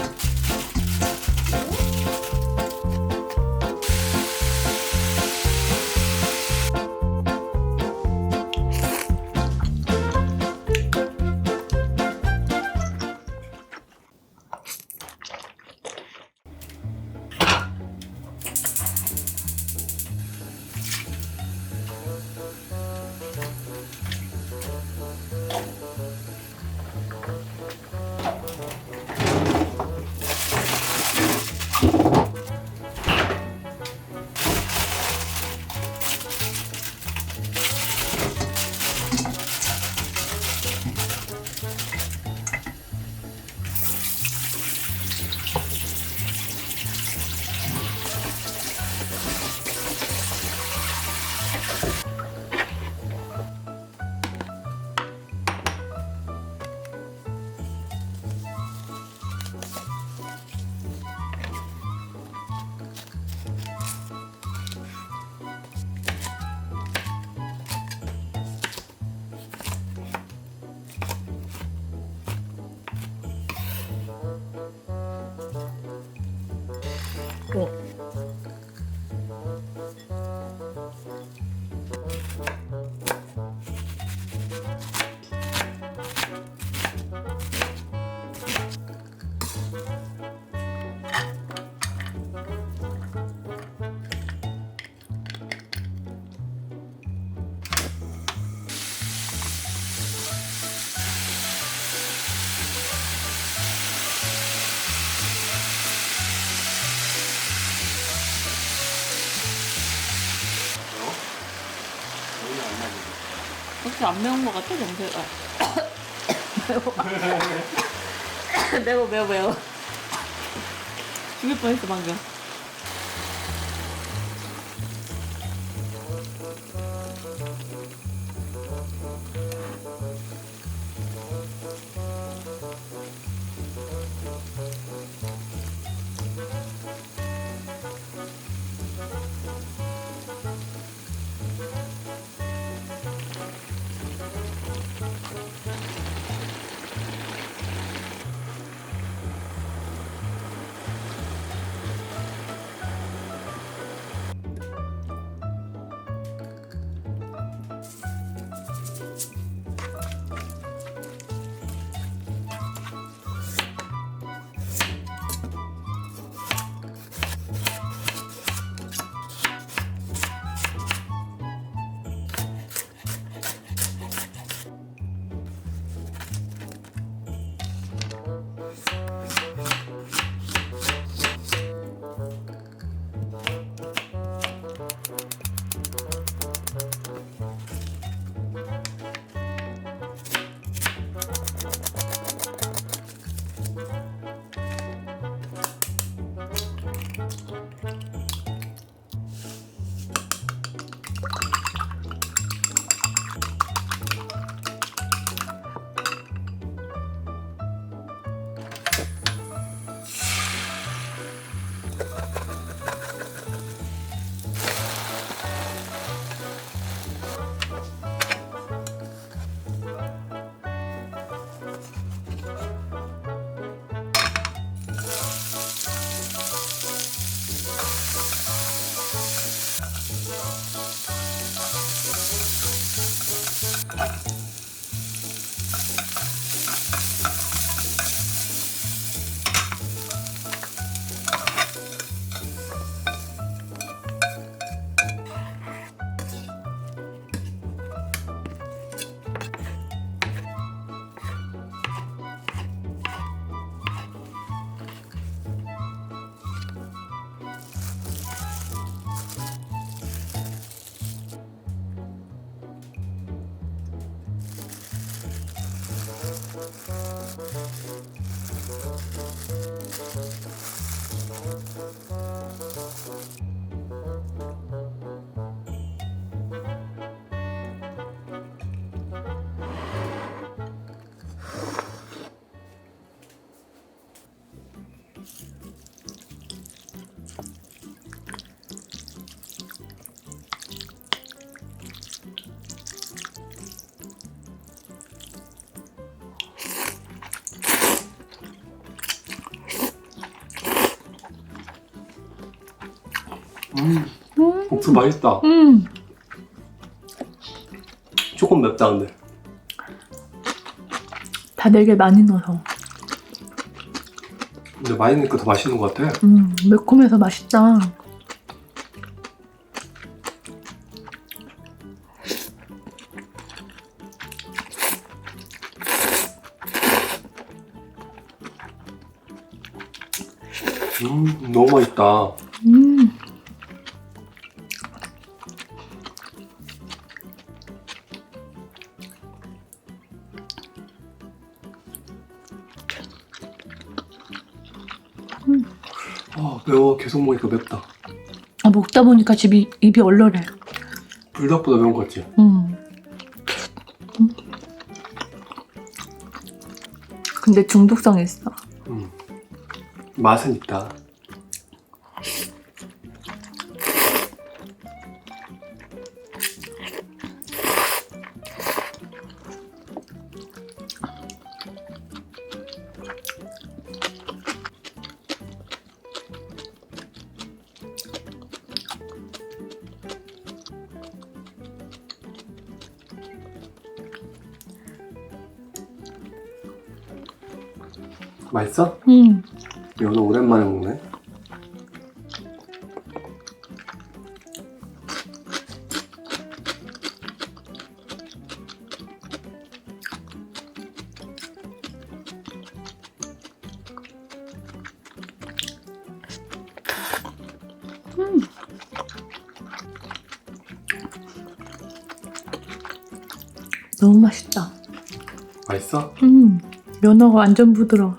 Bye. 그렇게 안 매운 것 같아 냄새가. 매워. 매워 매워 매워. 죽일 뻔했어 방금. Música 국수 맛있다. 음. 조금 맵다 근데. 다 되게 많이 넣어서. 근데 많이 넣으니까 더 맛있는 것 같아. 음, 매콤해서 맛있다. 아 매워. 계속 먹으니까 맵다. 아, 먹다 보니까 집이, 입이 얼얼해. 불닭보다 매운 것 같지? 음. 음. 근데 중독성 있어. 음. 맛은 있다. 맛있어? 음. 연어 오랜만에 먹네. 너무 맛있다. 맛있어? 음. 연어가 완전 부드러워.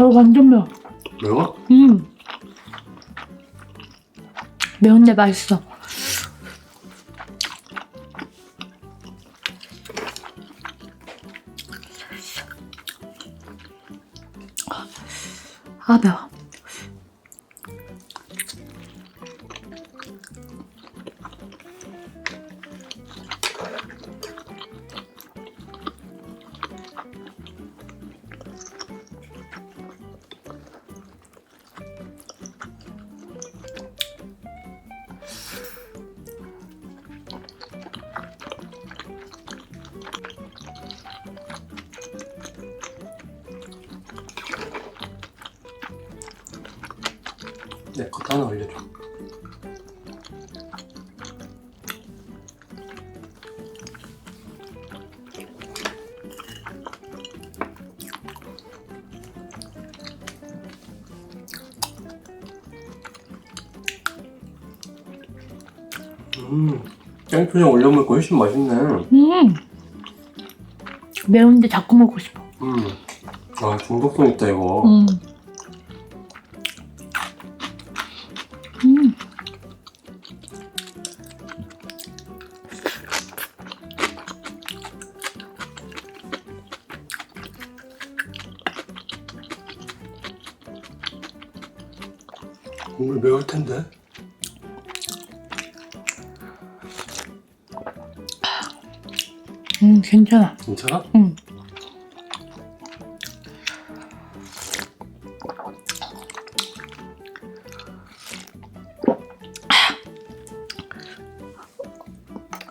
아, 완전 매워. 매워? 음. 매운데 맛있어. 아, 매워. 하나 올려줘. 음, 땡초장 올려 먹으니까 훨씬 맛있네. 음. 매운데 자꾸 먹고 싶어. 음, 아 중독성 있다 이거. 음. 음. 국물 매울 텐데. 음, 괜찮아. 괜찮아? 음.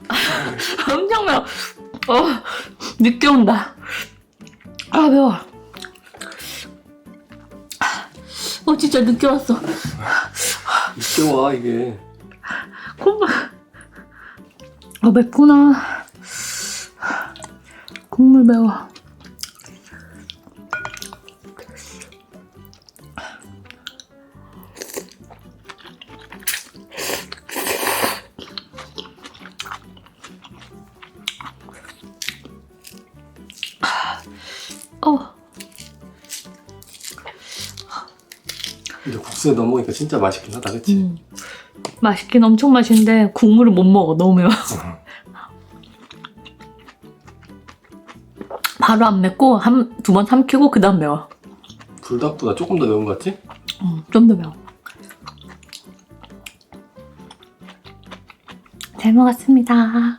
엄청 매워. 어, 늦게 온다. 아, 매워. 진짜 늦게 왔어. 이때 와 이게. 콧물. 아, 맵구나. 국물 매워. 국수에 넣어 먹으니까 진짜 맛있긴 하다, 그치? 음. 맛있긴 엄청 맛있는데 국물을 못 먹어. 너무 매워. 바로 안 맵고 한 두 번 삼키고 그 다음 매워. 불닭보다 조금 더 매운 것 같지? 음, 좀더 매워. 잘 먹었습니다.